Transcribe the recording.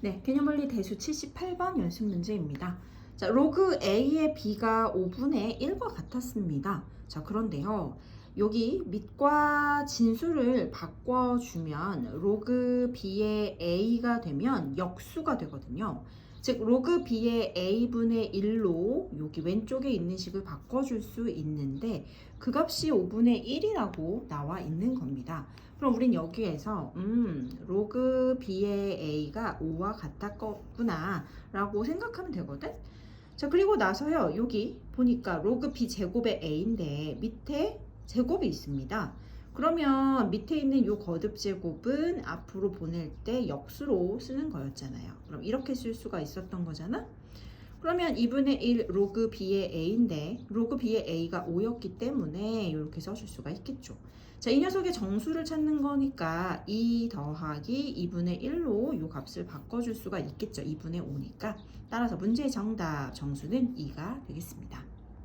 네, 개념원리 대수 78번 연습 문제입니다. 자, 로그 A의 B가 5분의 1과 같았습니다. 자, 그런데요. 여기 밑과 진수를 바꿔주면 로그 B의 A가 되면 역수가 되거든요. 즉, 로그 B의 A분의 1로 여기 왼쪽에 있는 식을 바꿔줄 수 있는데 그 값이 5분의 1이라고 나와 있는 겁니다. 그럼 우린 여기에서 음 로그 b의 a가 5와 같았구나 라고 생각하면 되거든 자 그리고 나서요 여기 보니까 로그 b 제곱의 a인데 밑에 제곱이 있습니다 그러면 밑에 있는 요 거듭 제곱은 앞으로 보낼 때 역수로 쓰는 거였잖아요 그럼 이렇게 쓸 수가 있었던 거잖아 그러면 2분의 1 로그 b의 a인데 로그 b의 a가 5였기 때문에 이렇게 써줄 수가 있겠죠. 자, 이 녀석의 정수를 찾는 거니까 2 더하기 2분의 1로 이 값을 바꿔줄 수가 있겠죠. 2분의 5니까. 따라서 문제의 정답 정수는 2가 되겠습니다.